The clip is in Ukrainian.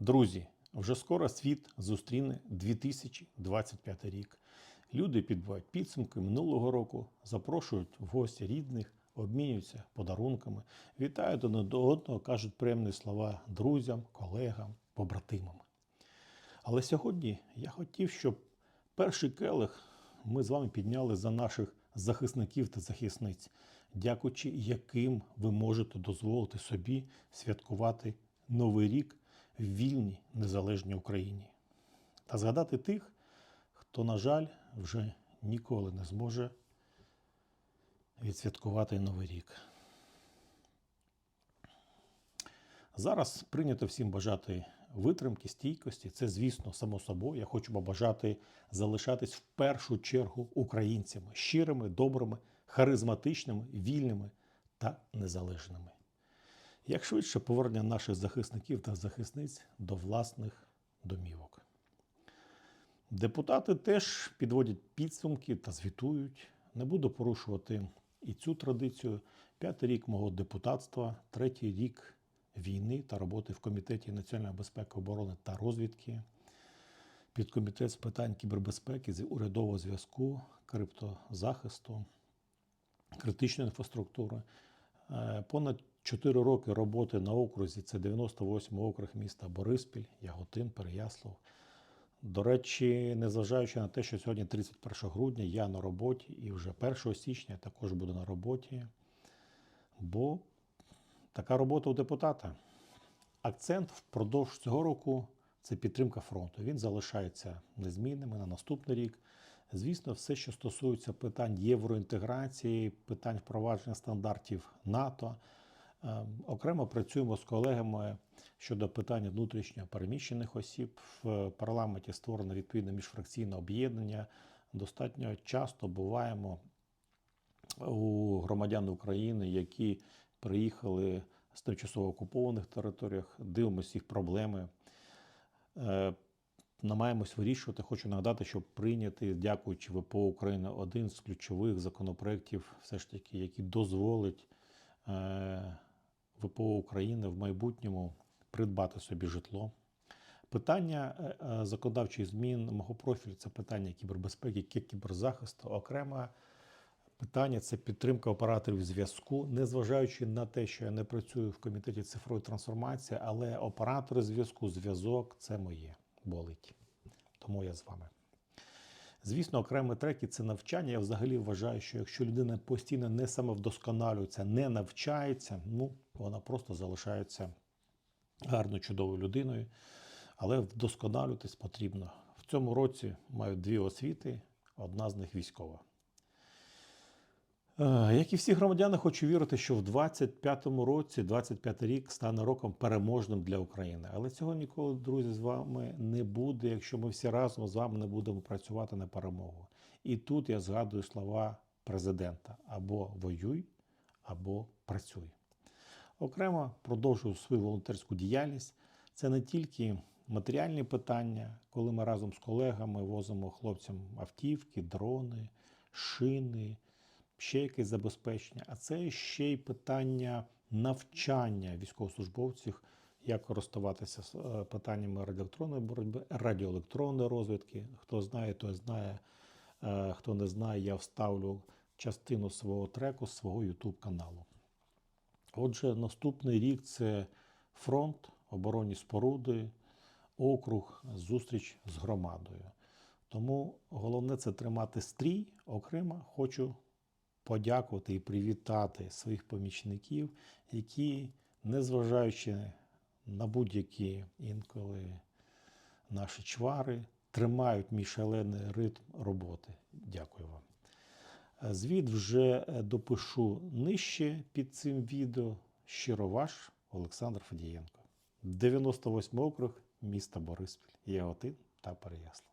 Друзі, вже скоро світ зустріне 2025 рік. Люди підбивають підсумки минулого року, запрошують в гості рідних, обмінюються подарунками, вітають один до одного, кажуть приємні слова друзям, колегам, побратимам. Але сьогодні я хотів, щоб перший келих ми з вами підняли за наших захисників та захисниць, дякуючи яким ви можете дозволити собі святкувати Новий рік вільній незалежній Україні. Та згадати тих, хто, на жаль, вже ніколи не зможе відсвяткувати Новий рік. Зараз прийнято всім бажати витримки, стійкості. Це, звісно, само собою. Я хочу побажати залишатись в першу чергу українцями щирими, добрими, харизматичними, вільними та незалежними. Як швидше повернення наших захисників та захисниць до власних домівок. Депутати теж підводять підсумки та звітують. Не буду порушувати і цю традицію. П'ятий рік мого депутатства, третій рік війни та роботи в Комітеті національної безпеки, оборони та розвідки, підкомітет з питань кібербезпеки, з урядового зв'язку, криптозахисту, критичної інфраструктури. Е, Понад 4 роки роботи на окрузі це 98 округ міста Бориспіль, Яготин, Переяслав. До речі, незважаючи на те, що сьогодні 31 грудня, я на роботі і вже 1 січня також буду на роботі, бо така робота у депутата. Акцент впродовж цього року це підтримка фронту. Він залишається незмінним і на наступний рік. Звісно, все, що стосується питань євроінтеграції, питань впровадження стандартів НАТО. Е, Окремо працюємо з колегами щодо питання внутрішньо переміщених осіб. В парламенті створено відповідне міжфракційне об'єднання. Достатньо часто буваємо у громадян України, які приїхали з тимчасово окупованих територіях, дивимося їх проблеми. Е, Намагаємось вирішувати. Хочу нагадати, що прийняти, дякуючи ВПО України, один з ключових законопроєктів, все ж таки, який дозволить е, ВПО України в майбутньому придбати собі житло. Питання е, е, законодавчих змін мого профілю це питання кібербезпеки, кіберзахисту. Окреме питання це підтримка операторів зв'язку, незважаючи на те, що я не працюю в комітеті цифрової трансформації, але оператори зв'язку, зв'язок це моє болить. Тому я з вами. Звісно, окремі треки це навчання. Я взагалі вважаю, що якщо людина постійно не самовдосконалюється, не навчається, ну вона просто залишається гарною, чудовою людиною. Але вдосконалюватись потрібно. В цьому році маю дві освіти, одна з них військова. Е, Як і всі громадяни, хочу вірити, що в 25-му році, 25 рік стане роком переможним для України. Але цього ніколи, друзі, з вами не буде, якщо ми всі разом з вами не будемо працювати на перемогу. І тут я згадую слова президента: або воюй, або працюй. Окремо продовжую свою волонтерську діяльність. Це не тільки матеріальні питання, коли ми разом з колегами возимо хлопцям автівки, дрони, шини, ще якесь забезпечення, а це ще й питання навчання військовослужбовців, як користуватися з, е, питаннями радіоелектронної боротьби, радіоелектронної розвідки. Хто знає, той знає. Е, Хто не знає, я вставлю частину свого треку з свого YouTube каналу. Отже, наступний рік це фронт, оборонні споруди, округ, зустріч з громадою. Тому головне це тримати стрій. Окремо хочу подякувати і привітати своїх помічників, які, незважаючи на будь-які інколи наші чвари, тримають мій шалений ритм роботи. Дякую вам. Е, Звіт вже е, допишу нижче під цим відео. Щиро ваш Олександр Федієнко. 98 округ міста Бориспіль, Яготин та Переяслав.